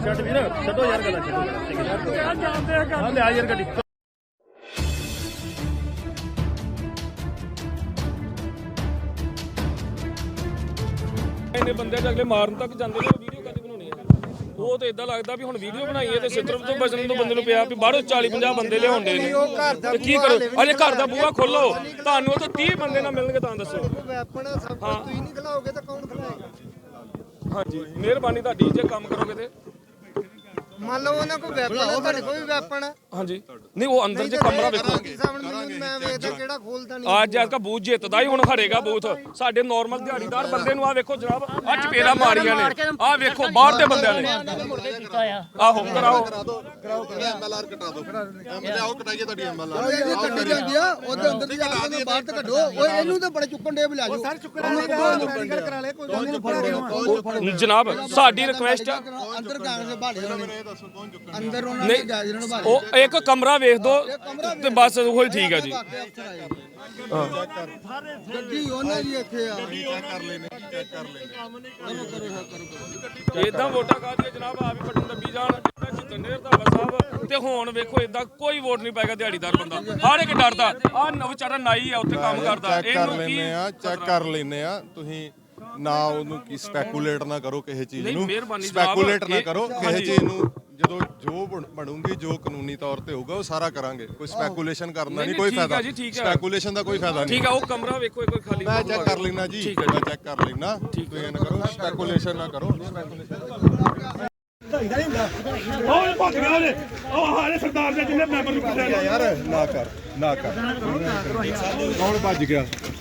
ਛੱਡ ਵੀਰ ਛੱਡੋ ਯਾਰ ਗੱਲਾਂ ਛੱਡੋ ਹਾਂ। ਲੈ ਯਾਰ ਗੱਡੀ। ਇੰਨੇ ਬੰਦੇ ਤੇ ਅਗਲੇ ਮਾਰਨ ਤੱਕ ਜਾਂਦੇ ਨੇ ਵੀਡੀਓ ਕਾਦੀ ਬਣਾਉਣੀ ਹੈ ਉਹ ਤੇ ਇਦਾਂ ਲੱਗਦਾ ਵੀ ਹੁਣ ਵੀਡੀਓ ਬਣਾਈ ਹੈ ਤੇ ਸਿੱਤਰਮ ਤੋਂ ਬਚਣ ਤੋਂ ਬੰਦੇ ਨੂੰ ਪਿਆ ਵੀ ਬਾਹਰੋਂ 40 50 ਬੰਦੇ ਲਿਆਉਂਦੇ ਨੇ। ਤੇ ਕੀ ਕਰੋ? ਅਜੇ ਘਰ ਦਾ ਬੂਹਾ ਖੋਲੋ। ਤੁਹਾਨੂੰ ਉਹ ਤਾਂ 30 ਬੰਦੇ ਨਾ ਮਿਲਣਗੇ ਤਾਂ ਦੱਸੋ। ਵੈਪਨ ਸਭ ਕੁਝ ਤੁਸੀਂ ਨਹੀਂ ਖਿਲਾਓਗੇ ਤਾਂ ਕੌਣ ਖਿਲਾਏਗਾ? ਹਾਂਜੀ। ਮਿਹਰਬਾਨੀ ਤੁਹਾਡੀ ਜੇ ਕੰਮ ਕਰੋਗੇ ਤੇ। ਮੰਨ ਲਓ ਉਹਨਾਂ ਕੋਲ ਵੈਪਨ ਹੈ ਤੁਹਾਡੇ ਕੋਲ ਵੀ ਵੈਪਨ ਹੈ। ਹਾਂਜੀ। ਨਹੀਂ ਉਹ ਅੰਦਰ ਜੇ ਕਮਰਾ ਵੇਖੋ। ਸਾਹਮਣੇ ਮੈਂ ਵੇਖਦਾ ਕਿਹੜਾ ਖੋਲਦਾ ਨਹੀਂ। ਅੱਜ ਅੱਜ ਬੂਥ ਜਿੱਤਦਾ ਹੀ ਹੁਣ ਹਰੇਗਾ ਬੂਥ। ਸਾਡੇ ਨਾਰਮਲ ਦਿਹਾੜੀਦਾਰ ਬੰਦੇ ਨੂੰ ਆ ਵੇਖੋ ਜਨਾਬ ਆ ਚਪੇੜਾ ਮਾਰੀਆਂ ਨੇ। ਆ ਵੇਖੋ ਬਾਹਰ ਦੇ ਬੰਦਿਆਂ ਨੇ। ਆਹੋ ਕਰਾਓ। ਐਮਐਲਆਰ ਕਟਾ ਦਿਓ ਐਮਐਲਆਰ ਆਓ ਕਟਾਈਏ ਤੁਹਾਡੀ ਐਮਐਲਆਰ ਇਹ ਕੱਢੀ ਜਾਂਦੀ ਆ ਉਹਦੇ ਅੰਦਰ ਦੀ ਜਾ ਕੇ ਬਾਹਰ ਤੇ ਕੱਢੋ। ਓਏ ਇਹਨੂੰ ਤੇ ਬੜੇ ਚੁੱਕਣ ਦੇ ਬੁਲਾ ਜਾਓ ਸਰ ਚੁੱਕਣ ਮੈਡੀਕਲ ਕਰਾ ਲੈ ਕੋਈ ਜਨਾਬ ਸਾਡੀ ਰਿਕੁਐਸਟ ਆ। ਅੰਦਰ ਕਾਂਗਰਸ ਦੇ ਅੰਦਰ ਉਹਨਾਂ ਨੇ ਨੂੰ ਉਹ ਇੱਕ ਕਮਰਾ ਵੇਖ ਦੋ ਤੇ ਬਸ ਉਹੀ ਠੀਕ ਆ ਜੀ। ਗੱਡੀ ਉਹਨਾਂ ਦੀ ਇੱਥੇ ਆ। ਇਦਾਂ ਵੋਟਾਂ ਕਾਦੀਆਂ ਜਨਾਬ ਆ ਵੀ ਬਟਨ ਦੱਬੀ ਜਾਣ ਜਿੱਦਾਂ ਜਿੱਤਨੇ ਰਧਾਵਾ ਸਾਹਿਬ ਤੇ ਹੁਣ ਵੇਖੋ ਇਦਾਂ ਕੋਈ ਵੋਟ ਨਹੀਂ ਪਾਏਗਾ ਦਿਹਾੜੀਦਾਰ ਬੰਦਾ। ਹਰ ਇੱਕ ਡਰਦਾ ਆ ਵਿਚਾਰਾ ਨਾਈ ਆ ਉੱਥੇ ਕੰਮ ਕਰਦਾ। ਚੈੱਕ ਕਰ ਇਹਨੂੰ ਕੀ ਲੈਨੇ ਆ ਚੈੱਕ ਕਰ ਲੈਨੇ ਆ। ਤੁਸੀਂ ਨਾ ਉਹਨੂੰ ਕੀ ਸਪੈਕੂਲੇਟ ਨਾ ਕਰੋ ਕਿਸੇ ਚੀਜ਼ ਨੂੰ। ਸਪੈਕੂਲੇਟ ਨਾ ਕਰੋ ਕਿਸੇ। ਚੀਜ਼ ਨੂੰ। ਜਦੋਂ ਜੋ ਬਣ- ਬਣੂਗੀ ਜੋ ਕਾਨੂੰਨੀ ਤੌਰ ਤੇ ਹੋਊਗਾ ਉਹ ਸਾਰਾ ਕਰਾਂਗੇ। ਕੋਈ ਸਪੈਕੂਲੇਸ਼ਨ ਕਰਨਾ ਨਹੀਂ, ਨਹੀਂ ਕੋਈ ਠੀਕ ਆ ਫਾਇਦਾ। ਜੀ, ਠੀਕ ਆ। ਸਪੈਕੂਲੇਸ਼ਨ ਦਾ ਕੋਈ ਫਾਇਦਾ ਨਹੀਂ। ਠੀਕ ਆ ਉਹ ਕਮਰਾ ਵੇਖੋ ਇੱਕ ਵਾਰ ਖਾਲੀ ਮੈਂ ਚੈੱਕ ਕਰ ਲੈਣਾ ਜੀ ਠੀਕ ਆ ਮੈਂ ਚੈੱਕ ਕਰ ਲੈਣਾ ਤੁਸੀਂ ਇਹ ਨਾ ਕਰੋ ਸਪੈਕੂਲੇਸ਼ਨ ਨਾ ਕਰੋ। ਉਹ ਭੱਜ ਗਿਆ ਉਹਨੇ ਉਹ ਹਾਲੇ ਸਰਦਾਰ ਦੇ ਜਿੰਨੇ ਮੈਂਬਰ ਨੂੰ ਪੁੱਛਿਆ। ਯਾਰ ਨਾ ਕਰ ਨਾ ਕਰ। ਕੌਣ ਭੱਜ ਗਿਆ?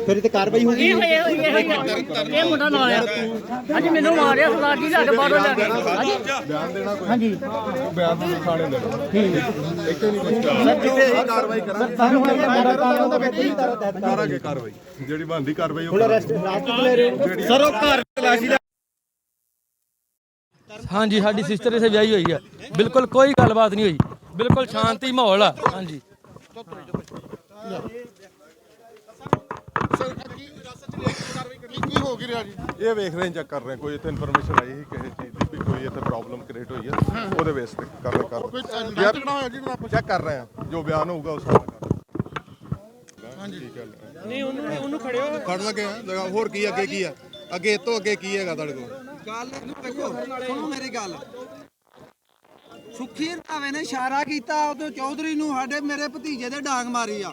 ਹੋਏ ਹੋਏ ਇਹ ਇਹ ਮੁੰਡਾ ਨਾਲ ਆ ਅੱਜ ਮੈਨੂੰ ਮਾਰਿਆ ਸਰਦਾਰ ਜੀ ਸਾਡੇ ਬਾਹਰੋਂ ਲੈ ਕੇ ਹਾਂਜੀ। ਬਿਆਨ ਦੇਣਾ ਕੋਈ ਹਾਂਜੀ ਬਿਆਨ ਦੇ ਥਾਣੇ ਦੇ ਠੀਕ ਇੱਥੇ ਨਹੀਂ ਕੁਝ ਕਿੱਥੇ ਇਹ ਕਾਰਵਾਈ ਕਰਾਂਗੇ ਕਰਾਂਗੇ ਕਾਰਵਾਈ। ਜਿਹੜੀ ਬਣਦੀ ਕਾਰਵਾਈ ਉਹ ਕਰਾਂਗੇ। ਹਾਂਜੀ ਸਾਡੀ ਸਿਸਟਰ ਇਥੇ ਵਿਆਹੀ ਹੋਈ ਹੈ ਬਿਲਕੁਲ ਕੋਈ ਗੱਲਬਾਤ ਨਹੀਂ ਹੋਈ। ਬਿਲਕੁਲ ਸ਼ਾਂਤੀ ਮਾਹੌਲ ਆ। ਹਾਂਜੀ। ਕੀ ਹੋ ਗਿਆ ਜੀ ਇਹ ਵੇਖ ਰਹੇ ਚੈੱਕ ਕਰ ਰਹੇ ਕੋਈ ਇੱਥੇ ਇਨਫੋਰਮੇਸ਼ਨ ਆਈ ਸੀ ਕਿਸੇ ਚੀਜ਼ ਦੀ ਵੀ ਕੋਈ ਇੱਥੇ ਪ੍ਰੋਬਲਮ ਕ੍ਰੀਏਟ ਹੋਈ ਹੈ ਉਹਦੇ ਬੇਸ ਤੇ ਕਰ ਰਹੇ ਕਰ ਕੋਈ ਚੈੱਕ ਕਰ ਰਹੇ ਆ ਜੋ ਬਿਆਨ ਹੋਊਗਾ ਉਸ ਹਿਸਾਬ ਨਾਲ ਹੈ। ਨਹੀਂ ਉਹਨੂੰ ਉਹਨੂੰ ਖੜਿਓ। ਫੜ ਲਗੇ ਆ ਹੋਰ ਕੀ ਅੱਗੇ ਕੀ ਆ? ਅੱਗੇ ਇਹ ਤੋਂ ਅੱਗੇ ਕੀ ਹੈਗਾ ਤੁਹਾਡੇ ਕੋਲ? ਗੱਲ ਦੇਖੋ ਸੁਣੋ ਮੇਰੀ ਗੱਲ। ਸੁਖੀ ਰੰਧਾਵੇ ਨੇ ਇਸ਼ਾਰਾ ਕੀਤਾ ਉਦੋਂ ਚੌਧਰੀ ਨੂੰ ਸਾਡੇ ਮੇਰੇ ਭਤੀਜੇ ਦੇ ਡਾਂਗ ਮਾਰੀ ਆ।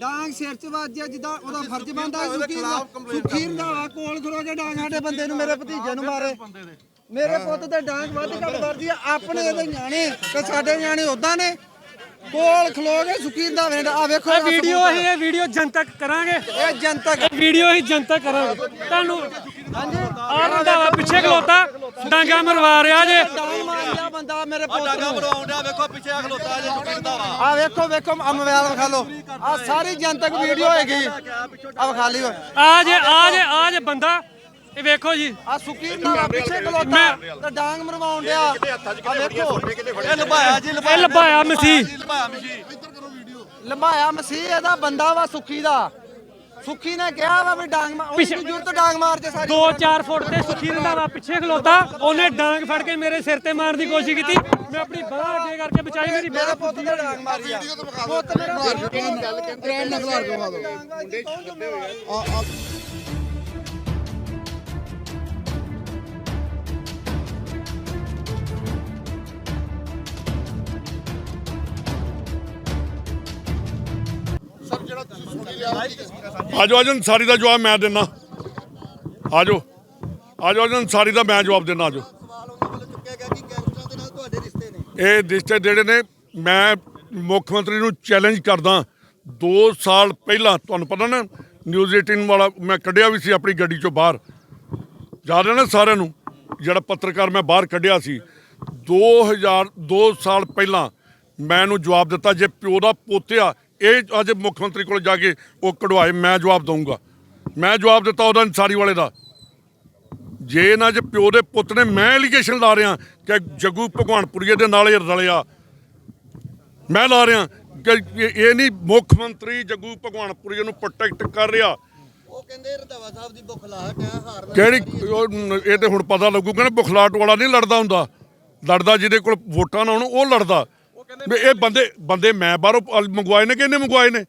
ਡਾਂਗ ਸਿਰ 'ਚ ਵੱਜਿਆ ਜਿੱਦਾਂ ਉਹਦਾ ਫਰਜ਼ ਬਣਦਾ ਸੁਖੀ ਸੁਖੀ ਰੰਧਾਵਾ ਕੋਲ ਖਲੋ ਕੇ ਡਾਂਗ ਸਾਡੇ ਬੰਦੇ ਨੂੰ ਮੇਰੇ ਭਤੀਜੇ ਨੂੰ ਮਾਰੇ। ਮੇਰੇ ਪੁੱਤ ਤੇ ਡਾਂਗ ਵੱਧ ਘੱਟ ਵਰਦੀ ਆ ਆਪਣੇ ਇਹਦੇ ਨਿਆਣੇ ਤੇ ਸਾਡੇ ਨਿਆਣੇ ਉਦਾਂ ਨੇ। ਕੋਲ ਖਲੋ ਕੇ ਸੁਖੀ ਰੰਧਾਵੇ ਨੇ ਆ ਵੇਖੋ ਵੀਡੀਓ ਅਸੀਂ ਇਹ ਵੀਡੀਓ ਜਨਤਕ ਕਰਾਂਗੇ। ਇਹ ਜਨਤਕ ਵੀਡੀਓ ਅਸੀਂ ਜਨਤਕ ਕਰਾਂਗੇ। ਤੁਹਾਨੂੰ ਆ ਰੰਧਾਵਾ ਪਿੱਛੇ ਖਲੋਤਾ। ਡਾਂਗਾ ਮਰਵਾ ਰਿਹਾ ਜੇ। ਡਾਂਗ ਮਾਰਿਆ ਬੰਦਾ ਮੇਰੇ ਪੁੱਤ ਨੂੰ। ਮਰਵਾਉਂਦਾ ਵੇਖੋ ਪਿੱਛੇ ਖਲੋਤਾ ਜੇ ਸੁਖੀ ਰੰਧਾਵਾ ਆ ਵੇਖੋ ਵੇਖੋ ਆ ਮੋਬਾਈਲ ਵਿਖਾ ਲਓ। ਆ ਸਾਰੀ ਜਨਤਕ ਵੀਡੀਓ ਹੈਗੀ ਆ ਵਿਖਾ ਲਈ ਆ ਜੇ ਆ ਜੇ ਆ ਜੇ ਬੰਦਾ ਇਹ ਵੇਖੋ ਜੀ। ਆ ਸੁੱਕੀ ਰੰਧਾਵਾ ਪਿੱਛੇ ਖਲੋਤਾ। ਤੇ ਡਾਂਗ ਮਰਵਾਉਣ ਡਿਆ। ਆ ਵੇਖੋ। ਇਹ ਲਭਾਇਆ ਜੀ ਇਹ ਲਭਾਇਆ ਮਸੀਹ। ਲੰਬਾਇਆ ਮਸੀਹ। ਇਹਦਾ ਬੰਦਾ ਵਾ ਸੁੱਖੀ ਦਾ। ਸੁੱਖੀ ਨੇ ਕਿਹਾ ਵਾ ਵੀ ਡਾਂਗ ਮਾਰ ਉਹਦੀ ਜ਼ਰੂਰਤ ਡਾਂਗ ਮਾਰ ਤੇ ਸਾਰੀ 2-4 ਫੁੱਟ ਤੇ ਸੁਖੀ ਰੰਧਾਵਾ ਪਿੱਛੇ ਖਲੋਤਾ। ਉਹਨੇ ਡਾਂਗ ਫੜ ਕੇ ਮੇਰੇ ਸਿਰ ਤੇ ਮਾਰਨ ਦੀ ਕੋਸ਼ਿਸ਼ ਕੀਤੀ। ਮੈਂ ਆਪਣੀ ਬਾਹ ਅੱਗੇ ਕਰਕੇ ਬਚਾਈ ਮੇਰੀ ਮੇਰੇ ਬਾਹ ਪੁੱਤ ਨੇ ਡਾਂਗ ਮਾਰੀ ਆ। ਪੁੱਤ ਮੇਰਾ ਟ੍ਰੇਨ ਨਾਲ ਖਿਲਾਰ ਦਿਓ ਆ ਆ ਆਜੋ ਆਜੋ ਸਾਰੀ ਦਾ ਜਵਾਬ ਮੈਂ ਦਿੰਨਾ। ਆਜੋ ਆਜੋ ਆਜੋ ਸਾਰੀ ਦਾ ਮੈਂ ਜਵਾਬ ਦਿੰਨਾ, ਆਜੋ। ਸਵਾਲ ਇਹ ਰਿਸ਼ਤੇ ਜਿਹੜੇ ਨੇ, ਮੈਂ ਮੁੱਖ ਮੰਤਰੀ ਨੂੰ ਚੈਲੰਜ ਕਰਦਾ। 2 ਸਾਲ ਪਹਿਲਾਂ, ਤੁਹਾਨੂੰ ਪਤਾ ਨਾ ਨਿਊਜ਼ 18 ਵਾਲਾ ਮੈਂ ਕੱਢਿਆ ਵੀ ਸੀ ਆਪਣੀ ਗੱਡੀ ਚੋਂ ਬਾਹਰ। ਯਾਦ ਹੈ ਨਾ ਸਾਰਿਆਂ ਨੂੰ, ਜਿਹੜਾ ਪੱਤਰਕਾਰ ਮੈਂ ਬਾਹਰ ਕੱਢਿਆ ਸੀ। 2000 2 ਸਾਲ ਪਹਿਲਾਂ, ਮੈਂ ਇਹਨੂੰ ਜਵਾਬ ਦਿੱਤਾ, ਜੇ ਪਿਓ ਦਾ ਪੋਤਿਆ ਇਹ ਅੱਜ ਮੁੱਖ ਮੰਤਰੀ ਕੋਲ ਜਾ ਕੇ ਉਹ ਕਢਵਾਏ ਮੈਂ ਜਵਾਬ ਦਊਂਗਾ। ਮੈਂ ਜਵਾਬ ਦਿੱਤਾ ਉਹਦਾ ਅੰਸਾਰੀ ਵਾਲੇ ਦਾ। ਜੇ ਨਾ ਜੇ ਪਿਓ ਦੇ ਪੁੱਤ ਨੇ ਮੈਂ ਐਲੀਗੇਸ਼ਨ ਲਾ ਰਿਹਾ ਕਿ ਜੱਗੂ ਭਗਵਾਨਪੁਰੀਏ ਦੇ ਨਾਲ ਇਹ ਰਲਿਆ ਮੈਂ ਲਾ ਰਿਹਾ ਕਿ ਇਹ- ਨਹੀਂ ਮੁੱਖ ਮੰਤਰੀ ਜੱਗੂ ਭਗਵਾਨਪੁਰੀਏ ਨੂੰ ਪ੍ਰੋਟੈਕਟ ਕਰ ਰਿਹਾ। ਉਹ ਕਹਿੰਦੇ ਰੰਧਾਵਾ ਸਾਹਿਬ ਦੀ ਬੁਖਲਾਹਟ ਹੈ ਹਾਰ ਨਾਲ ਕਿਹੜੀ ਇਹ ਤੇ ਹੁਣ ਪਤਾ ਲੱਗੂਗਾ ਨਾ ਬੁਖਲਾਟ ਵਾਲਾ ਨਹੀਂ ਲੜਦਾ ਹੁੰਦਾ। ਲੜਦਾ ਜਿਹਦੇ ਕੋਲ ਵੋਟਾਂ ਨਾ ਹੋਣ ਉਹ ਲੜਦਾ। ਵੀ ਇਹ ਬੰਦੇ ਬੰਦੇ ਮੈਂ ਬਾਹਰੋਂ ਮੰਗਵਾਏ ਨੇ ਕਿ ਇਹਨੇ ਮੰਗਵਾਏ ਨੇ?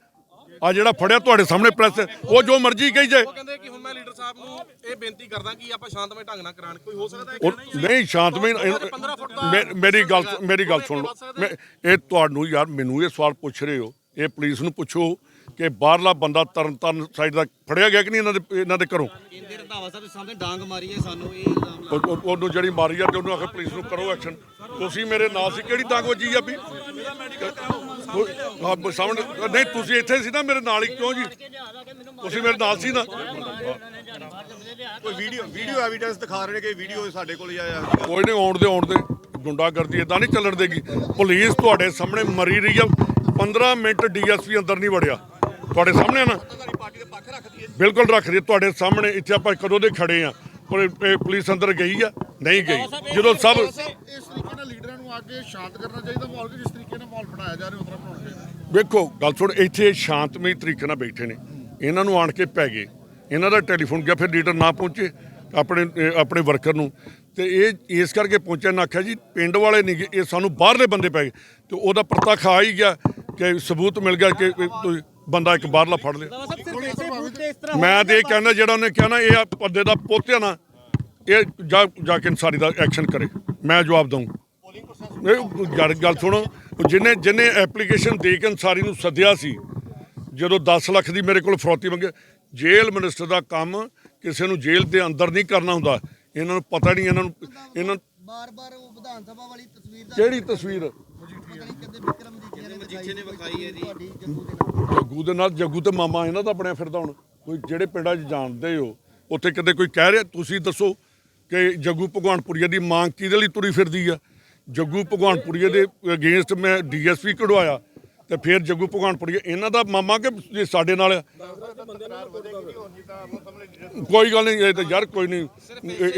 ਆ ਜਿਹੜਾ ਫੜਿਆ ਤੁਹਾਡੇ ਸਾਹਮਣੇ ਪ੍ਰੈਸ ਉਹ ਜੋ ਮਰਜ਼ੀ ਕਹੀ ਜਾਏ। ਕਹਿੰਦੇ ਕਿ ਹੁਣ ਮੈਂ ਲੀਡਰ ਸਾਹਿਬ ਨੂੰ ਇਹ ਬੇਨਤੀ ਕਰਦਾ ਕਿ ਆਪਾਂ ਸ਼ਾਂਤਮਈ ਢੰਗ ਨਾਲ ਕਰਾਣ ਕੋਈ ਹੋ ਸਕਦਾ ਹੈ ਉਹ ਨਹੀਂ? ਸ਼ਾਂਤਮਈ ਮੇ- ਮੇਰੀ ਗੱਲ ਮੇਰੀ ਗੱਲ ਸੁਣ ਲਓ। ਮੈਂ ਇਹ ਤੁਹਾਨੂੰ ਯਾਰ ਮੈਨੂੰ ਇਹ ਸਵਾਲ ਪੁੱਛ ਰਹੇ ਹੋ। ਇਹ ਪੁਲਿਸ ਨੂੰ ਪੁੱਛੋ। ਕਿ ਬਾਹਰਲਾ ਬੰਦਾ ਤਰਨਤਾਰਨ ਸਾਈਡ ਦਾ ਫੜਿਆ ਗਿਆ ਕਿ ਨਹੀਂ ਇਹਨਾਂ ਦੇ ਇਹਨਾਂ ਦੇ ਘਰੋਂ? ਕਹਿੰਦੇ ਰੰਧਾਵਾ ਸਾਹਿਬ ਦੇ ਸਾਹਮਣੇ ਡਾਂਗ ਮਾਰੀ ਹੈ ਸਾਨੂੰ ਇਹ ਇਲਜ਼ਾਮ ਉਹ- ਉਹ- ਉਹਨੂੰ ਜਿਹੜੀ ਮਾਰੀ ਆ ਤੇ ਉਹਨੂੰ ਆਖੇ ਪੁਲਿਸ ਨੂੰ ਕਰੋ ਐਕਸ਼ਨ ਤੁਸੀਂ ਮੇਰੇ ਨਾਲ ਸੀ ਕਿਹੜੀ ਤੰਗ ਵੱਜੀ ਆ ਵੀ? ਕੋਈ- ਹਾਂ, ਸਾਹਮਣੇ ਨਹੀਂ ਤੁਸੀਂ ਇੱਥੇ ਸੀ ਨਾ ਮੇਰੇ ਨਾਲ ਹੀ ਕਿਉਂ ਜੀ? ਤੁਸੀਂ ਮੇਰੇ ਨਾਲ ਸੀ ਨਾ। ਕੋਈ ਵੀਡੀਓ ਵੀਡੀਓ ਐਵੀਡੈਂਸ ਦਿਖਾ ਰਹੇ ਨੇ ਕਿ ਵੀਡੀਓ ਸਾਡੇ ਕੋਲ ਹੀ ਆਇਆ ਕੋਈ ਨਹੀਂ ਆਉਣ ਦੇ ਆਉਣ ਦੇ। ਗੁੰਡਾਗਰਦੀ ਇਦਾਂ ਨਹੀਂ ਚੱਲਣ ਦੇਗੀ। ਪੁਲਿਸ ਤੁਹਾਡੇ ਸਾਹਮਣੇ ਮਰੀ ਰਹੀ ਆ। 15 ਮਿੰਟ ਡੀਐਸਪੀ ਅੰਦਰ ਨਹੀਂ ਵੜਿਆ। ਤੁਹਾਡੇ ਸਾਹਮਣੇ ਨਾ? ਬਿਲਕੁਲ ਰੱਖ ਰਹੀ ਹੈ ਤੁਹਾਡੇ ਸਾਹਮਣੇ ਇੱਥੇ ਆਪਾਂ ਕਦੋਂ ਦੇ ਖੜੇ ਆ? ਪੁਲਿਸ ਅੰਦਰ ਗਈ ਆ? ਨਹੀਂ ਗਈ। ਜਦੋਂ ਸਭ ਇਸ ਤਰੀਕੇ ਨਾਲ ਲੀਡਰਾਂ ਨੂੰ ਅੱਗੇ ਸ਼ਾਂਤ ਕਰਨਾ ਚਾਹੀਦਾ ਮਾਹੌਲ ਕਿ ਜਿਸ ਤਰੀਕੇ ਨਾਲ ਮਾਹੌਲ ਬਣਾਇਆ ਜਾ ਰਿਹਾ ਉਸ ਤਰ੍ਹਾਂ ਬਣਾਉਣਾ ਚਾਹੀਦਾ। ਵੇਖੋ ਗੱਲ ਸੁਣ ਇੱਥੇ ਸ਼ਾਂਤਮਈ ਤਰੀਕੇ ਨਾਲ ਬੈਠੇ ਨੇ। ਇਹਨਾਂ ਨੂੰ ਆਣ ਕੇ ਪੈ ਗਏ। ਇਹਨਾਂ ਦਾ ਟੈਲੀਫੋਨ ਗਿਆ ਫਿਰ ਲੀਡਰ ਨਾ ਪਹੁੰਚੇ ਆਪਣੇ ਆਪਣੇ ਵਰਕਰ ਨੂੰ। ਤੇ ਇਹ ਇਸ ਕਰਕੇ ਪਹੁੰਚਿਆ ਨਾ ਆਖਿਆ ਜੀ ਪਿੰਡ ਵਾਲੇ ਨਹੀਂ ਇਹ ਸਾਨੂੰ ਬਾਹਰਲੇ ਬੰਦੇ ਪੈ ਗਏ। ਤੇ ਉਹਦਾ ਪ੍ਰਤੱਖ ਆ ਹੀ ਗਿਆ ਕਿ ਸਬੂਤ ਮਿਲ ਗਿਆ ਕਿ ਤੁਸੀਂ ਬੰਦਾ ਇੱਕ ਬਾਹਰਲਾ ਫੜ ਲਿਆ। ਮੈਂ ਤੇ ਇਹ ਕਹਿੰਦਾ ਜਿਹੜਾ ਉਹਨੇ ਕਿਹਾ ਨਾ ਇਹ ਪੱਦੇ ਦਾ ਪੋਤਿਆ ਨਾ ਇਹ ਜਾ ਜਾ ਕੇ ਇਨਸਾਰੀ ਦਾ ਐਕਸ਼ਨ ਕਰੇ। ਮੈਂ ਜਵਾਬ ਦਊਂ। ਗੱਲ ਗੱਲ ਸੁਣੋ ਜਿਹਨੇ ਜਿਹਨੇ ਐਪਲੀਕੇਸ਼ਨ ਦੇ ਕੇ ਅਨਸਾਰੀ ਨੂੰ ਸੱਦਿਆ ਸੀ ਜਦੋਂ 10 ਲੱਖ ਦੀ ਮੇਰੇ ਕੋਲ ਫਰੌਤੀ ਮੰਗੇ ਜੇਲ੍ਹ ਮਿਨਿਸਟਰ ਦਾ ਕੰਮ ਕਿਸੇ ਨੂੰ ਜੇਲ੍ਹ ਦੇ ਅੰਦਰ ਨਹੀਂ ਕਰਨਾ ਹੁੰਦਾ। ਇਹਨਾਂ ਨੂੰ ਪਤਾ ਨਹੀਂ ਇਹਨਾਂ ਨੂੰ ਇਹਨਾਂ ਬਾਰ-ਬਾਰ ਉਹ ਵਿਧਾਨ ਸਭਾ ਵਾਲੀ ਤਸਵੀਰ ਦਾ ਕਿਹੜੀ ਤਸਵੀਰ? ਪਤਾ ਨਹੀਂ ਕਿਤੇ ਵਿਕਰਮ ਮਜੀਠੀਆ ਨੇ ਵਿਖਾਈ ਹੈ ਜੀ? ਤੁਹਾਡੀ ਜੰਮੂ ਦੇ ਨਾਲ। ਜੱਗੂ ਦੇ ਨਾਲ ਜੱਗੂ ਤੇ ਮਾਮਾ ਇਹਨਾਂ ਦਾ ਬਣਿਆ ਫਿਰਦਾ ਹੁਣ। ਕੋਈ ਜਿਹੜੇ ਪਿੰਡਾਂ 'ਚ ਜਾਣਦੇ ਹੋ ਉੱਥੇ ਕਿਤੇ ਕੋਈ ਕਹਿ ਰਿਹਾ ਤੁਸੀਂ ਦੱਸੋ ਕਿ ਜੱਗੂ ਭਗਵਾਨਪੁਰੀਆ ਦੀ ਮੰਗ ਕਿਹਦੇ ਲਈ ਤੁਰੀ ਫਿਰਦੀ ਆ? ਜੱਗੂ ਭਗਵਾਨਪੁਰੀਆ ਦੇ ਅਗੇਂਸਟ ਮੈਂ ਡੀਐਸਪੀ ਕਢਵਾਇਆ। ਤੇ ਫਿਰ ਜੱਗੂ ਭਗਵਾਨਪੁਰੀਆ ਇਹਨਾਂ ਦਾ ਮਾਮਾ ਕਿ ਜੇ ਸਾਡੇ ਨਾਲ? ਆ? ਕੋਈ ਗੱਲ ਨਹੀਂ, ਇਹ ਤਾਂ ਯਾਰ ਕੋਈ ਨਹੀਂ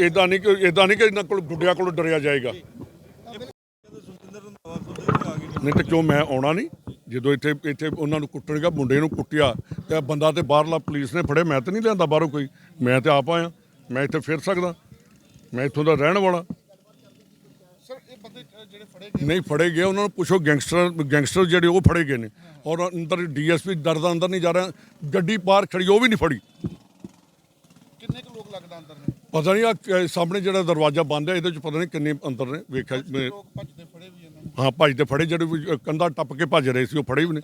ਇਦਾਂ ਨਹੀਂ ਕਿ ਇਦਾਂ ਨਹੀਂ ਕਿ ਇਹਨਾਂ ਕੋਲ ਗੁੱਡਿਆਂ ਕੋਲ ਡਰਿਆ ਜਾਏਗਾ। ਨਹੀਂ ਤਾਂ ਕਿਉਂ ਮੈਂ ਆਉਣਾ ਨਹੀਂ? ਜਦੋਂ ਇੱਥੇ ਇੱਥੇ ਉਹਨਾਂ ਨੂੰ ਕੁੱਟਣਗਾ, ਮੁੰਡੇ ਨੂੰ ਕੁੱਟਿਆ, ਤੇ ਬੰਦਾ ਤੇ ਬਾਹਰਲਾ ਪੁਲਿਸ ਨੇ ਫੜੇ ਮੈਂ ਤਾਂ ਨਹੀਂ ਲਿਆਂਦਾ ਬਾਹਰੋਂ ਕੋਈ। ਮੈਂ ਤੇ ਆਪ ਆਇਆ, ਮੈਂ ਇੱਥੇ ਫਿਰ ਸਕਦਾ। ਮੈਂ ਇੱਥੋਂ ਦਾ ਰਹਿਣ ਵਾਲਾ। ਬੰਦੇ ਜਿਹੜੇ ਫੜੇ ਨਹੀਂ ਫੜੇ ਗਏ ਉਹਨਾਂ ਨੂੰ ਪੁੱਛੋ ਗੈਂਗਸਟਰ ਗੈਂਗਸਟਰ ਜਿਹੜੇ ਉਹ ਫੜੇ ਗਏ ਨੇ। ਔਰ ਅੰਦਰ ਡੀਐਸਪੀ ਡਰਦਾ ਅੰਦਰ ਨਹੀਂ ਜਾ ਰਿਹਾ ਗੱਡੀ ਪਾਰ ਖੜੀ ਉਹ ਵੀ ਨਹੀਂ ਫੜੀ। ਕਿੰਨੇ ਕੁ ਲੋਕ ਲੱਗਦਾ ਅੰਦਰ ਨੇ? ਪਤਾ ਨਹੀਂ ਆ ਸਾਹਮਣੇ ਜਿਹੜਾ ਦਰਵਾਜ਼ਾ ਬੰਦ ਹੈ ਇਹਦੇ ਚ ਪਤਾ ਨਹੀਂ ਕਿੰਨੇ ਅੰਦਰ ਨੇ ਵੇਖਿਆ ਮੈਂ- ਲੋਕ ਭੱਜਦੇ ਫੜੇ ਵੀ ਇਹਨਾਂ ਨੂੰ। ਹਾਂ ਭੱਜਦੇ ਫੜੇ ਜਿਹੜੇ ਕੰਧਾ ਟੱਪ ਕੇ ਭੱਜ ਰਹੇ ਸੀ ਉਹ ਫੜੇ ਵੀ ਨੇ।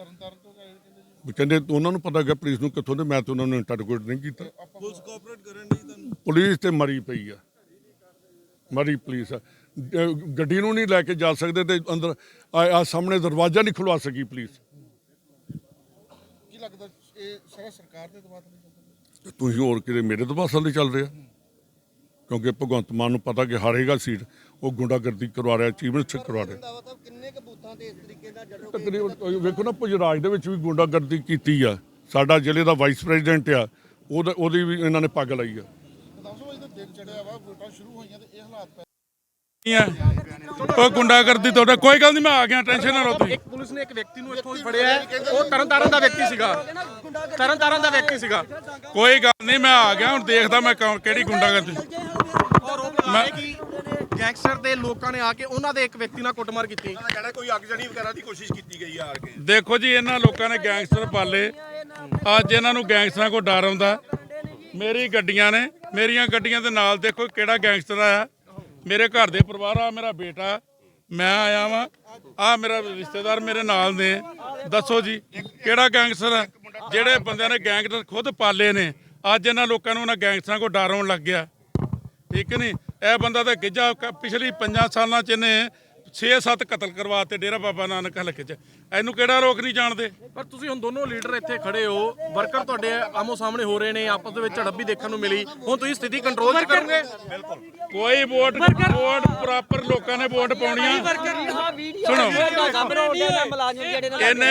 ਕਹਿੰਦੇ ਉਹਨਾਂ ਨੂੰ ਪਤਾ ਹੈਗਾ ਪੁਲਿਸ ਨੂੰ ਕਿੱਥੋਂ ਦੇ ਮੈਂ ਤੇ ਉਹਨਾਂ ਨੂੰ ਇੰਟਰੋਗੇਟ ਨਹੀਂ ਕੀਤਾ। ਪੁਲਿਸ ਕੋਆਪਰੇਟ ਕਰਨ ਦੀ ਤੁਹਾਨੂੰ ਪੁਲਿਸ ਤੇ ਮਰੀ ਪਈ ਆ। ਮਰੀ ਪੁਲਿਸ ਆ। ਗੱਡੀ ਨੂੰ ਨਹੀਂ ਲੈ ਕੇ ਜਾ ਸਕਦੇ ਤੇ ਅੰਦਰ ਆ ਸਾਹਮਣੇ ਦਰਵਾਜ਼ਾ ਨਹੀਂ ਖੁਲਵਾ ਸਕੀ ਪੁਲਿਸ। ਕੀ ਲੱਗਦਾ ਇਹ ਸਾਰਾ ਸਰਕਾਰ ਦੇ ਦਬਾਅ ਤੇ ਤੁਸੀਂ ਹੋਰ ਕਿਤੇ ਮੇਰੇ ਪਾਸਾ ਨਹੀਂ ਚੱਲ ਰਿਹਾ? ਕਿਉਂਕਿ ਭਗਵੰਤ ਮਾਨ ਨੂੰ ਪਤਾ ਕਿ ਹਾਰੇਗਾ ਸੀਟ ਉਹ ਗੁੰਡਾਗਰਦੀ ਕਰਵਾ ਰਿਹਾ ਚੀਫ ਮਿਨਿਸਟਰ ਕਰਵਾ ਰਿਹਾ। ਰੰਧਾਵਾ ਸਾਹਿਬ ਕਿੰਨੇ ਕੁ ਬੂਥਾਂ ਤੇ ਇਸ ਤਰੀਕੇ ਨਾਲ ਜੜੋ ਤਕਰੀਬਨ ਵੇਖੋ ਨਾ ਪੁਜਰਾਜ ਦੇ ਵਿੱਚ ਵੀ ਗੁੰਡਾਗਰਦੀ ਕੀਤੀ ਆ। ਸਾਡਾ ਜ਼ਿਲ੍ਹੇ ਦਾ ਵਾਈਸ ਪ੍ਰੈਜ਼ੀਡੈਂਟ ਆ ਉਹਦਾ ਉਹਦੀ ਵੀ ਇਹਨਾਂ ਨੇ ਪੱਗ ਲਾਈ ਆ। ਦੱਸੋ ਇਹ ਤਾਂ ਦਿਨ ਚੜਿਆ ਵਾ ਵੋਟਾਂ ਸ਼ੁਰੂ ਹੋਈਆਂ ਤੇ ਇਹ ਹਾਲਾਤ ਉਹ ਗੁੰਡਾਗਰਦੀ ਤੁਹਾਡਾ ਕੋਈ ਗੱਲ ਨਹੀਂ ਮੈਂ ਆ ਗਿਆ ਟੈਨਸ਼ਨ ਨਾ ਲਓ ਤੁਸੀਂ। ਇੱਕ ਪੁਲਿਸ ਨੇ ਇੱਕ ਵਿਅਕਤੀ ਨੂੰ ਇੱਥੋਂ ਫੜਿਆ ਹੈ। ਉਹ ਤਰਨਤਾਰਨ ਦਾ ਵਿਅਕਤੀ ਸੀਗਾ। ਤਰਨਤਾਰਨ ਦਾ ਵਿਅਕਤੀ ਸੀਗਾ। ਕੋਈ ਗੱਲ ਨਹੀਂ ਮੈਂ ਆ ਗਿਆ ਹੁਣ ਦੇਖਦਾ ਮੈਂ ਕੌਣ ਕਿਹੜੀ ਗੁੰਡਾਗਰਦੀ। ਔਰ ਉਹ ਮੈਂ ਕਿ ਗੈਂਗਸਟਰ ਦੇ ਲੋਕਾਂ ਨੇ ਆ ਕੇ ਉਹਨਾਂ ਦੇ ਇੱਕ ਵਿਅਕਤੀ ਨਾਲ ਕੁੱਟਮਾਰ ਕੀਤੀ। ਜਿਹੜਾ ਕੋਈ ਅਗਜਣੀ ਵਗੈਰਾ ਦੀ ਕੋਸ਼ਿਸ਼ ਕੀਤੀ ਗਈ ਆ ਕੇ। ਦੇਖੋ ਜੀ ਇਹਨਾਂ ਲੋਕਾਂ ਨੇ ਗੈਂਗਸਟਰ ਪਾਲੇ। ਅੱਜ ਇਹਨਾਂ ਨੂੰ ਗੈਂਗਸਟਰਾਂ ਕੋ ਡਰ ਆਉਂਦਾ। ਮੇਰੀ ਗੱਡੀਆਂ ਨੇ ਮੇਰੀਆਂ ਗੱਡੀਆਂ ਦੇ ਨਾਲ ਦੇਖੋ ਕਿਹੜਾ ਗੈਂਗਸਟਰ ਆਇਆ। ਮੇਰੇ ਘਰ ਦੇ ਪਰਿਵਾਰ ਆ, ਮੇਰਾ ਬੇਟਾ, ਮੈਂ ਆਇਆ ਵਾਂ। ਆ ਮੇਰਾ ਰਿਸ਼ਤੇਦਾਰ ਮੇਰੇ ਨਾਲ ਨੇ। ਦੱਸੋ ਜੀ, ਕਿਹੜਾ ਗੈਂਗਸਟਰ ਹੈ ਜਿਹੜੇ ਬੰਦਿਆਂ ਨੇ ਗੈਂਗਸਟਰ ਖੁਦ ਪਾਲੇ ਨੇ। ਅੱਜ ਇਹਨਾਂ ਲੋਕਾਂ ਨੂੰ ਉਹਨਾਂ ਗੈਂਗਸਟਰਾਂ ਕੋ ਡਰ ਆਉਣ ਲੱਗ ਗਿਆ। ਠੀਕ ਨਹੀਂ? ਇਹ ਬੰਦਾ ਤਾਂ ਗਿੱਜਾ ਪਿਛਲੀ 5 ਸਾਲਾਂ ਚ ਇਹਨੇ 6-7 ਕਤਲ ਕਰਵਾਤੇ ਡੇਰਾ ਬਾਬਾ ਨਾਨਕ ਹਲਕੇ ਚ। ਇਹਨੂੰ ਕਿਹੜਾ ਲੋਕ ਨਹੀਂ ਜਾਣਦੇ? ਪਰ ਤੁਸੀਂ ਹੁਣ ਦੋਨੋਂ ਲੀਡਰ ਇੱਥੇ ਖੜੇ ਹੋ। ਵਰਕਰ ਤੁਹਾਡੇ ਆਮੋ ਸਾਹਮਣੇ ਹੋ ਰਹੇ ਨੇ ਆਪਸ ਦੇ ਵਿੱਚ ਝੜਪ ਵੀ ਦੇਖਣ ਨੂੰ ਮਿਲੀ। ਹੁਣ ਤੁਸੀਂ ਸਥਿਤੀ ਕੰਟਰੋਲ ਕਰੋਗੇ? ਕੋਈ ਵੋਟ ਵੋਟ ਪ੍ਰੋਪਰ ਲੋਕਾਂ ਨੇ ਵੋਟ ਪਾਉਣੀ ਆ। ਸੁਣੋ। ਇਹਨੇ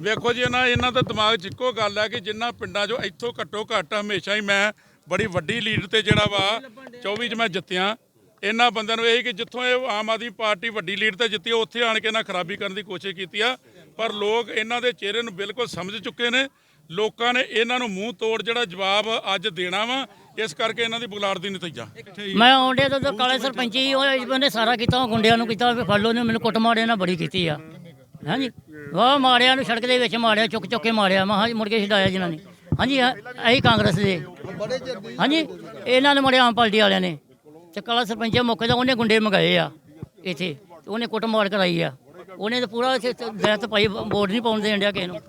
ਵੇਖੋ ਜੀ ਇਹਨਾਂ ਇਹਨਾਂ ਦਾ ਦਿਮਾਗ 'ਚ ਇੱਕੋ ਗੱਲ ਹੈ ਕਿ ਜਿੰਨਾ ਪਿੰਡਾਂ 'ਚੋਂ ਇੱਥੋਂ ਘੱਟੋ ਘੱਟ ਹਮੇਸ਼ਾ ਹੀ ਮੈਂ ਬੜੀ ਵੱਡੀ ਲੀਡ ਤੇ ਜਿਹੜਾ ਵਾ 24 'ਚ ਮੈਂ ਜਿੱਤਿਆ। ਇਹਨਾਂ ਬੰਦਿਆਂ ਨੂੰ ਇਹ ਕਿ ਜਿੱਥੋਂ ਇਹ ਆਮ ਆਦਮੀ ਪਾਰਟੀ ਵੱਡੀ ਲੀਡ ਤੇ ਜਿੱਤੀ ਉੱਥੇ ਆਣ ਕੇ ਇਹਨਾਂ ਖਰਾਬੀ ਕਰਨ ਦੀ ਕੋਸ਼ਿਸ਼ ਕੀਤੀ ਆ। ਪਰ ਲੋਕ ਇਹਨਾਂ ਦੇ ਚਿਹਰੇ ਨੂੰ ਬਿਲਕੁਲ ਸਮਝ ਚੁੱਕੇ ਨੇ। ਲੋਕਾਂ ਨੇ ਇਹਨਾਂ ਨੂੰ ਮੂੰਹ ਤੋੜ ਜਿਹੜਾ ਜਵਾਬ ਅੱਜ ਦੇਣਾ ਵਾ ਇਸ ਕਰਕੇ ਇਹਨਾਂ ਦੀ ਬੁਲਾੜ ਦੀ ਨਤੀਜਾ। ਮੈਂ ਆਉਂਦੇ ਤੋਂ ਕਾਲੇ ਸਰਪੰਚੀ ਉਹ ਇਸ ਸਾਰਾ ਕੀਤਾ ਗੁੰਡਿਆਂ ਨੂੰ ਕੀਤਾ ਫੜ ਲਓ ਨੇ ਮੈਨੂੰ ਕੁੱਟ ਮਾਰਿਆ ਨਾਲ ਬੜੀ ਕੀਤੀ ਆ। ਹਾਂਜੀ। ਵਾਹ ਮਾਰਿਆ ਨੂੰ ਸੜਕ ਦੇ ਵਿੱਚ ਮਾਰਿਆ, ਚੁੱਕ ਚੁੱਕ ਕੇ ਮਾਰਿਆ, ਮੈਂ ਹਾਂ ਮੁੜ ਕੇ ਛਡਾਇਆ ਜਿਨ੍ਹਾਂ ਨੇ ਹਾਂਜੀ ਆਹੀ ਕਾਂਗਰਸ ਦੇ। ਹਾਂਜੀ, ਇਹਨਾਂ ਨੇ ਮਾਰਿਆ ਆਮ ਪਾਰਟੀ ਵਾਲਿਆਂ ਨੇ। ਤੇ ਕਾਲਾ ਸਰਪੰਚ ਮੌਕੇ ਦਾ ਉਹਨੇ ਗੁੰਡੇ ਮੰਗਾਏ ਆ, ਇੱਥੇ। ਉਹਨੇ ਕੁੱਟ ਮਾਰ ਕਰਾਈ ਆ। ਉਹਨੇ ਤਾਂ ਪੂਰਾ ਦਹਿਤ ਪਾਈ, ਵੋਟ ਨਹੀਂ ਪਾਉਣ ਦੇਣ ਡਿਆ ਕਿਸੇ ਨੂੰ।